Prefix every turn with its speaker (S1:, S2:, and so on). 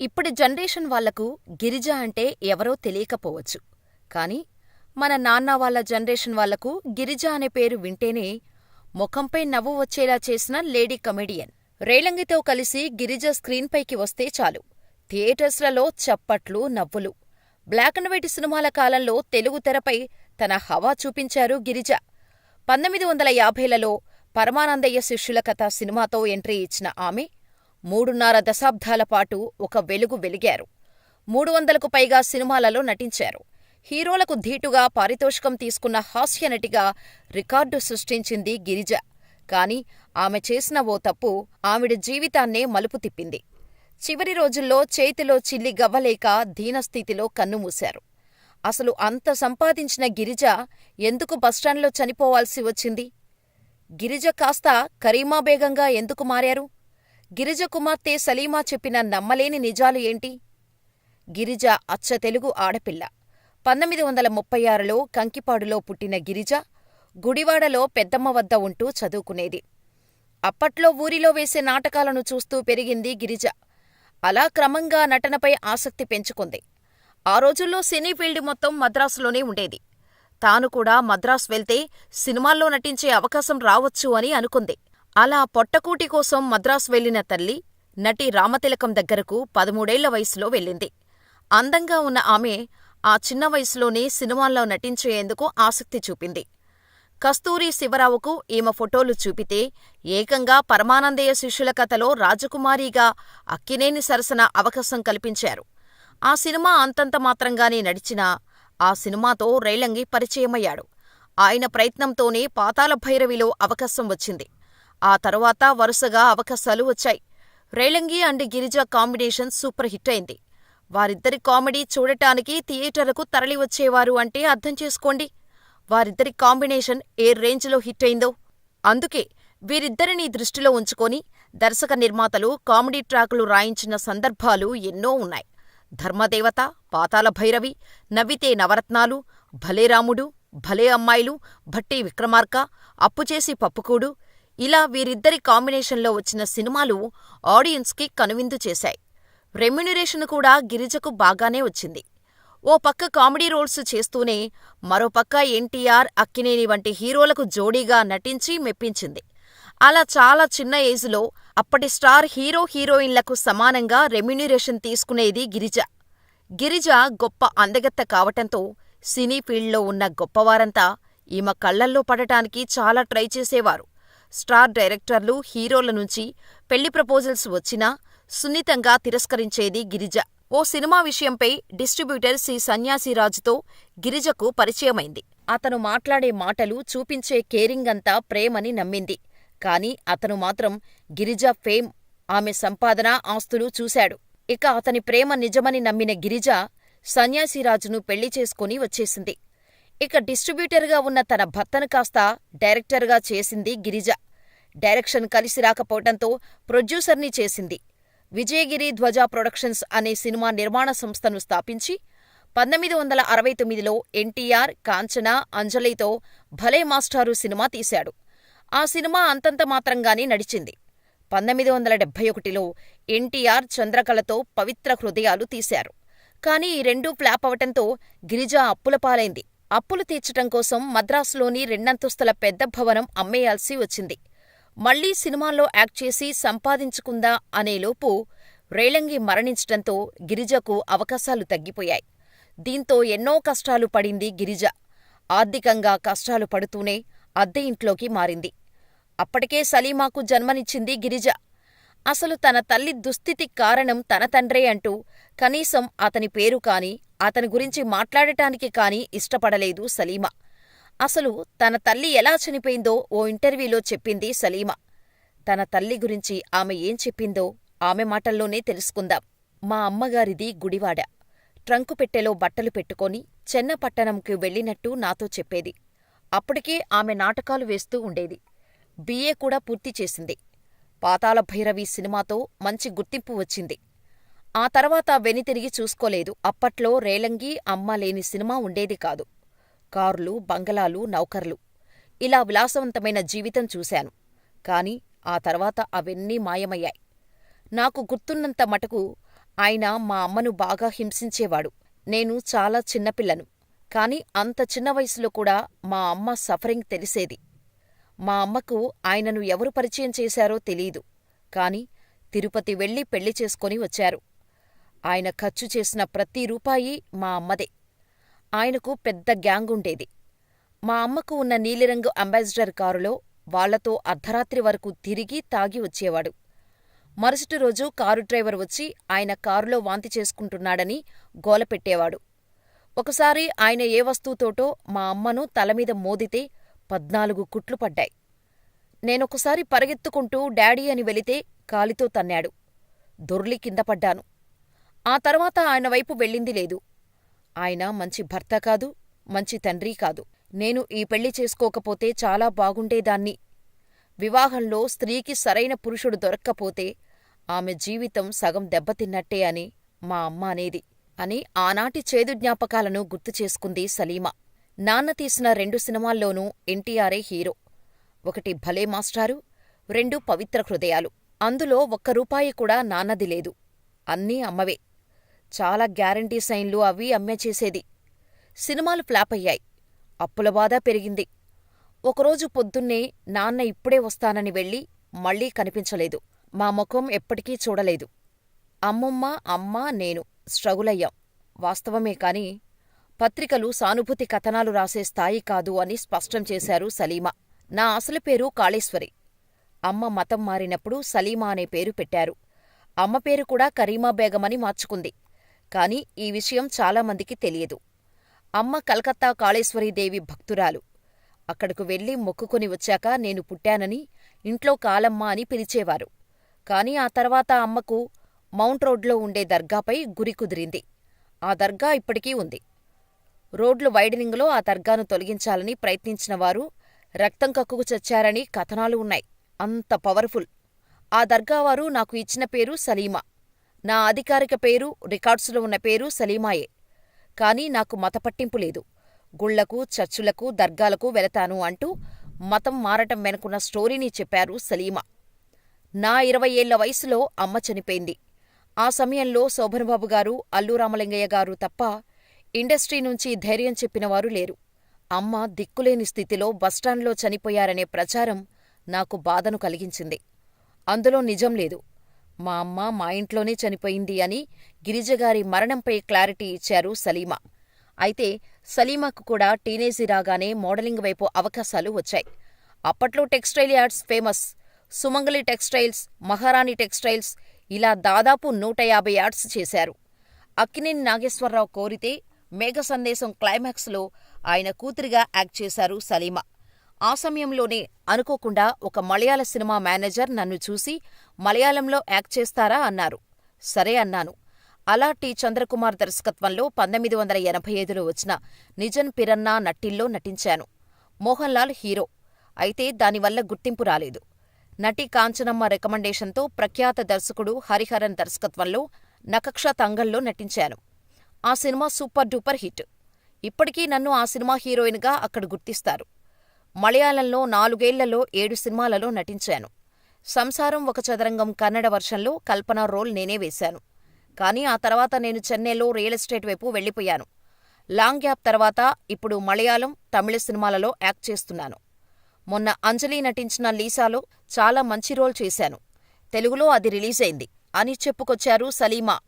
S1: ఇప్పటి జనరేషన్ వాళ్ళకు గిరిజ అంటే ఎవరో తెలియకపోవచ్చు. కానీ మన నాన్న వాళ్ళ జనరేషన్ వాళ్ళకు గిరిజ అనే పేరు వింటేనే ముఖంపై నవ్వు వచ్చేలా చేసిన లేడీ కమెడియన్. రేలంగితో కలిసి గిరిజ స్క్రీన్పైకి వస్తే చాలు థియేటర్స్లలో చప్పట్లు, నవ్వులు. బ్లాక్ అండ్ వైట్ సినిమాల కాలంలో తెలుగు తెరపై తన హవా చూపించారు గిరిజ. పంతొమ్మిది వందల యాభైలలో పరమానందయ్య శిష్యుల కథ సినిమాతో ఎంట్రీ ఇచ్చిన ఆమె మూడున్నర దశాబ్దాల పాటు ఒక వెలుగు వెలిగారు. మూడు వందలకు పైగా సినిమాలలో నటించారు. హీరోలకు ధీటుగా పారితోషికం తీసుకున్న హాస్యనటిగా రికార్డు సృష్టించింది గిరిజ. కాని ఆమె చేసిన ఓ తప్పు ఆవిడ జీవితాన్నే మలుపు తిప్పింది. చివరి రోజుల్లో చేతిలో చిల్లి గవ్వలేక దీనస్థితిలో కన్నుమూశారు. అసలు అంత సంపాదించిన గిరిజ ఎందుకు బస్టాండ్లో చనిపోవాల్సి వచ్చింది? గిరిజ కాస్త కరీమా బేగంగా ఎందుకు మారారు? గిరిజ కుమార్తె సలీమా చెప్పిన నమ్మలేని నిజాలు ఏంటి? గిరిజ అచ్చతెలుగు ఆడపిల్ల. పంతొమ్మిది వందల ముప్పై ఆరులో కంకిపాడులో పుట్టిన గిరిజ గుడివాడలో పెద్దమ్మ వద్ద ఉంటూ చదువుకునేది. అప్పట్లో ఊరిలో వేసే నాటకాలను చూస్తూ పెరిగింది గిరిజ. అలా క్రమంగా నటనపై ఆసక్తి పెంచుకుంది. ఆ రోజుల్లో సినీ ఫీల్డ్ మొత్తం మద్రాసులోనే ఉండేది. తాను కూడా మద్రాసు వెళ్తే సినిమాల్లో నటించే అవకాశం రావచ్చు అని అనుకుంది. అలా పొట్టకూటి కోసం మద్రాసు వెళ్ళిన తల్లి నటి రామతిలకం దగ్గరకు పదమూడేళ్ళ వయసులో వెళ్ళింది. అందంగా ఉన్న ఆమె ఆ చిన్న వయసులోనే సినిమాల్లో నటించేందుకు ఆసక్తి చూపింది. కస్తూరి శివరావుకు ఈమె ఫోటోలు చూపితే ఏకంగా పరమానందయ్య శిష్యుల కథలో రాజకుమారిగా అక్కినేని సరసన అవకాశం కల్పించారు. ఆ సినిమా అంతంత మాత్రంగానే నడిచినా ఆ సినిమాతో రేలంగి పరిచయమయ్యాడు. ఆయన ప్రయత్నంతోనే పాతాళభైరవిలో అవకాశం వచ్చింది. ఆ తర్వాత వరుసగా అవకాశాలు వచ్చాయి. Relangi and Girija combination super hit అయింది. వారిద్దరి కామెడీ చూడటానికి థియేటర్లకు తరలివచ్చేవారు అంటే అర్థం చేసుకోండి. వారిద్దరి కాంబినేషన్ ఏ రేంజ్లో హిట్ అయిందో. అందుకే వీరిద్దరినీ దృష్టిలో ఉంచుకొని దర్శక నిర్మాతలు కామెడీ ట్రాకులు రాయించిన సందర్భాలు ఎన్నో ఉన్నాయి. ధర్మదేవత, పాతాల భైరవి నవ్వితే నవరత్నాలు, భలే రాముడు, భలే అమ్మాయిలు, భట్టి విక్రమార్క, అప్పుచేసి పప్పుకూడు ఇలా వీరిద్దరి కాంబినేషన్లో వచ్చిన సినిమాలు ఆడియన్స్కి కనువిందు చేశాయి. రెమ్యునరేషన్ కూడా గిరిజకు బాగానే వచ్చింది. ఓ పక్క కామెడీ రోల్స్ చేస్తూనే మరోపక్క ఎన్టీఆర్, అక్కినేని వంటి హీరోలకు జోడీగా నటించి మెప్పించింది. అలా చాలా చిన్న ఏజ్లో అప్పటి స్టార్ హీరో హీరోయిన్లకు సమానంగా రెమ్యునరేషన్ తీసుకునేది గిరిజ. గిరిజ గొప్ప అందగత్త కావటంతో సినీ ఫీల్డ్లో ఉన్న గొప్పవారంతా ఈమె కళ్ళల్లో పడటానికి చాలా ట్రై చేసేవారు. స్టార్ డైరెక్టర్లు, హీరోల నుంచి పెళ్ళి ప్రపోజల్స్ వచ్చినా సున్నితంగా తిరస్కరించేది గిరిజ. ఓ సినిమా విషయంపై డిస్ట్రిబ్యూటర్ సి సన్యాసిరాజుతో గిరిజకు పరిచయమైంది. అతను మాట్లాడే మాటలు, చూపించే కేరింగంతా ప్రేమని నమ్మింది. కాని అతను మాత్రం గిరిజ ఫేమ్, ఆమె సంపాదన, ఆస్తులు చూశాడు. ఇక అతని ప్రేమ నిజమని నమ్మిన గిరిజ సన్యాసిరాజును పెళ్ళి చేసుకుని వచ్చేసింది. ఇక డిస్ట్రిబ్యూటర్గా ఉన్న తన భర్తను కాస్త డైరెక్టర్గా చేసింది గిరిజ. డైరెక్షన్ కలిసి రాకపోవటంతో ప్రొడ్యూసర్ని చేసింది. విజయగిరి ధ్వజ ప్రొడక్షన్స్ అనే సినిమా నిర్మాణ సంస్థను స్థాపించి పంతొమ్మిది వందల అరవై తొమ్మిదిలో ఎన్టీఆర్, కాంచన, అంజలితో భలే మాస్టారు సినిమా తీశాడు. ఆ సినిమా అంతంత మాత్రంగానే నడిచింది. పంతొమ్మిది వందల డెబ్బై ఒకటిలో ఎన్టీఆర్, చంద్రకళతో పవిత్ర హృదయాలు తీశారు. కాని ఈ రెండూ ఫ్లాప్ అవటంతో గిరిజ అప్పులపాలైంది. అప్పులు తీర్చటం కోసం మద్రాసులోని రెండంతస్తుల పెద్ద భవనం అమ్మేయాల్సి వచ్చింది. మళ్ళీ సినిమాల్లో యాక్ట్ చేసి సంపాదించుకుందా అనేలోపు రేలంగి మరణించటంతో గిరిజకు అవకాశాలు తగ్గిపోయాయి. దీంతో ఎన్నో కష్టాలు పడింది గిరిజ. ఆర్థికంగా కష్టాలు పడుతూనే అద్దె ఇంట్లోకి మారింది. అప్పటికే సలీమాకు జన్మనిచ్చింది గిరిజ. అసలు తన తల్లి దుస్థితి కారణం తన తండ్రే అంటూ కనీసం అతని పేరు కాని, అతని గురించి మాట్లాడటానికి కాని ఇష్టపడలేదు సలీమా. అసలు తన తల్లి ఎలా చనిపోయిందో ఓ ఇంటర్వ్యూలో చెప్పింది సలీమా. తన తల్లి గురించి ఆమె ఏం చెప్పిందో ఆమె మాటల్లోనే తెలుసుకుందాం. మా అమ్మగారిది గుడివాడ. ట్రంకు పెట్టెలో బట్టలు పెట్టుకొని చెన్నపట్టణంకి వెళ్ళినట్టు నాతో చెప్పేది. అప్పటికే ఆమె నాటకాలు వేస్తూ ఉండేది. బిఏ కూడా పూర్తి చేసింది. పాతాళభైరవి సినిమాతో మంచి గుర్తింపు వచ్చింది. ఆ తర్వాత వెనితిరిగి చూసుకోలేదు. అప్పట్లో రేలంగి, అమ్మ లేని సినిమా ఉండేది కాదు. కార్లు, బంగళాలు, నౌకర్లు. ఇలా విలాసవంతమైన జీవితం చూశాను. కాని ఆ తర్వాత అవన్నీ మాయమయ్యాయి. నాకు గుర్తున్నంత మటుకు ఆయన మా అమ్మను బాగా హింసించేవాడు. నేను చాలా చిన్నపిల్లను. కాని అంత చిన్న వయసులో కూడా మా అమ్మ సఫరింగ్ తెలిసేది. మా అమ్మకు ఆయనను ఎవరు పరిచయం చేశారో తెలీదు. కాని తిరుపతి వెళ్ళి పెళ్ళి చేసుకొని వచ్చారు. ఆయన ఖర్చు చేసిన ప్రతి రూపాయి మా అమ్మదే. ఆయనకు పెద్ద గ్యాంగుండేది. మా అమ్మకు ఉన్న నీలిరంగు అంబాసిడర్ కారులో వాళ్ళతో అర్ధరాత్రి వరకు తిరిగి తాగి వచ్చేవాడు. మరుసటి రోజు కారు డ్రైవర్ వచ్చి ఆయన కారులో వాంతి చేసుకుంటున్నాడని గోలపెట్టేవాడు. ఒకసారి ఆయన ఏ వస్తువుతోటో మా అమ్మను తలమీద మోదితే పద్నాలుగు కుట్లు పడ్డాయి. నేనొకసారి పరిగెత్తుకుంటూ డాడీ అని వెళితే కాలితో తన్నాడు. దొర్లి కిందపడ్డాను. ఆ తర్వాత ఆయన వైపు వెళ్ళింది లేదు. ఆయన మంచి భర్త కాదు, మంచి తండ్రి కాదు. నేను ఈ పెళ్ళి చేసుకోకపోతే చాలా బాగుండేదాన్ని. వివాహంలో స్త్రీకి సరైన పురుషుడు దొరక్కపోతే ఆమె జీవితం సగం దెబ్బతిన్నట్టే అని మా అమ్మ అనేది అని ఆనాటి చేదు జ్ఞాపకాలను గుర్తు చేసుకుంది సలీమా. నాన్న తీసిన రెండు సినిమాల్లోనూ ఎన్టీఆరే హీరో. ఒకటి భలే మాస్టారు, రెండు పవిత్ర హృదయాలు. అందులో ఒక్క రూపాయి కూడా నాన్నది లేదు. అన్నీ అమ్మవే. చాలా గ్యారంటీ సైన్లు అవి అమ్మే చేసేది. సినిమాలు ఫ్లాపయ్యాయి. అప్పుల బాధ పెరిగింది. ఒకరోజు పొద్దున్నే నాన్న ఇప్పుడే వస్తానని వెళ్ళి మళ్ళీ కనిపించలేదు. మా ముఖం ఎప్పటికీ చూడలేదు. అమ్మమ్మ, అమ్మ, నేను స్ట్రగులయ్యాం. వాస్తవమే కాని పత్రికలు సానుభూతి కథనాలు రాసే స్థాయి కాదు అని స్పష్టం చేశారు సలీమా. నా అసలు పేరు కాళేశ్వరి. అమ్మ మతం మారినప్పుడు సలీమా అనే పేరు పెట్టారు. అమ్మ పేరు కూడా కరీమా బేగమని మార్చుకుంది. కాని ఈ విషయం చాలామందికి తెలియదు. అమ్మ కలకత్తా కాళేశ్వరీదేవి భక్తురాలు. అక్కడకు వెళ్ళి మొక్కుకొని వచ్చాక నేను పుట్టానని ఇంట్లో కాలమ్మ అని పిలిచేవారు. కాని ఆ తర్వాత అమ్మకు మౌంట్ రోడ్లో ఉండే దర్గాపై గురి కుదిరింది. ఆ దర్గా ఇప్పటికీ ఉంది. రోడ్లు వైడనింగులో ఆ దర్గాను తొలగించాలని ప్రయత్నించినవారు రక్తం కక్కుకు చచ్చారని కథనాలు ఉన్నాయి. అంత పవర్ఫుల్. ఆ దర్గావారు నాకు ఇచ్చిన పేరు సలీమా. నా అధికారిక పేరు, రికార్డ్సులో ఉన్న పేరు సలీమాయే. కాని నాకు మతపట్టింపు లేదు. గుళ్ళకు, చర్చులకు, దర్గాలకు వెళతాను అంటూ మతం మారటం వెనుకున్న స్టోరీని చెప్పారు సలీమా. నా ఇరవై ఏళ్ళ వయసులో అమ్మ చనిపోయింది. ఆ సమయంలో శోభన్బాబుగారు, అల్లు రామలింగయ్యగారు తప్ప ఇండస్ట్రీ నుంచి ధైర్యం చెప్పినవారు లేరు. అమ్మ దిక్కులేని స్థితిలో బస్టాండ్లో చనిపోయారనే ప్రచారం నాకు బాధను కలిగించింది. అందులో నిజం లేదు. మా అమ్మ మా ఇంట్లోనే చనిపోయింది అని గిరిజగారి మరణంపై క్లారిటీ ఇచ్చారు సలీమా. అయితే సలీమాకు కూడా టీనేజీ రాగానే మోడలింగ్ వైపు అవకాశాలు వచ్చాయి. అప్పట్లో textile ads famous. Sumangali textiles, Maharani textiles ఇలా దాదాపు నూట యాభై యాడ్స్ చేశారు. అక్కినేని నాగేశ్వరరావు కోరితే మేఘ సందేశం క్లైమాక్స్లో ఆయన కూతురిగా యాక్ట్ చేశారు సలీమా. ఆ సమయంలోనే అనుకోకుండా ఒక మలయాళ సినిమా మేనేజర్ నన్ను చూసి మలయాళంలో యాక్ట్ చేస్తారా అన్నారు. సరే అన్నాను. అలా టి చంద్రకుమార్ దర్శకత్వంలో పంతొమ్మిది వందల ఎనభై ఐదులో వచ్చిన నిజన్ పిరన్నా నట్టిల్లో నటించాను. మోహన్ లాల్ హీరో. అయితే దానివల్ల గుర్తింపు రాలేదు. నటి కాంచనమ్మ రికమెండేషన్తో ప్రఖ్యాత దర్శకుడు హరిహరన్ దర్శకత్వంలో నకక్ష తంగంలో నటించాను. ఆ సినిమా సూపర్ డూపర్ హిట్. ఇప్పటికీ నన్ను ఆ సినిమా హీరోయిన్గా అక్కడ గుర్తిస్తారు. మలయాళంలో నాలుగేళ్ళలో ఏడు సినిమాలలో నటించాను. సంసారం ఒక చదరంగం కన్నడ వర్షన్లో కల్పన రోల్ నేనే వేశాను. కాని ఆ తర్వాత నేను చెన్నైలో రియల్ ఎస్టేట్ వైపు వెళ్ళిపోయాను. లాంగ్ గ్యాప్ తర్వాత ఇప్పుడు మలయాళం, తమిళ సినిమాలలో యాక్ట్ చేస్తున్నాను. మొన్న అంజలి నటించిన లీసాలో చాలా మంచి రోల్ చేశాను. తెలుగులో అది రిలీజైంది అని చెప్పుకొచ్చారు సలీమా.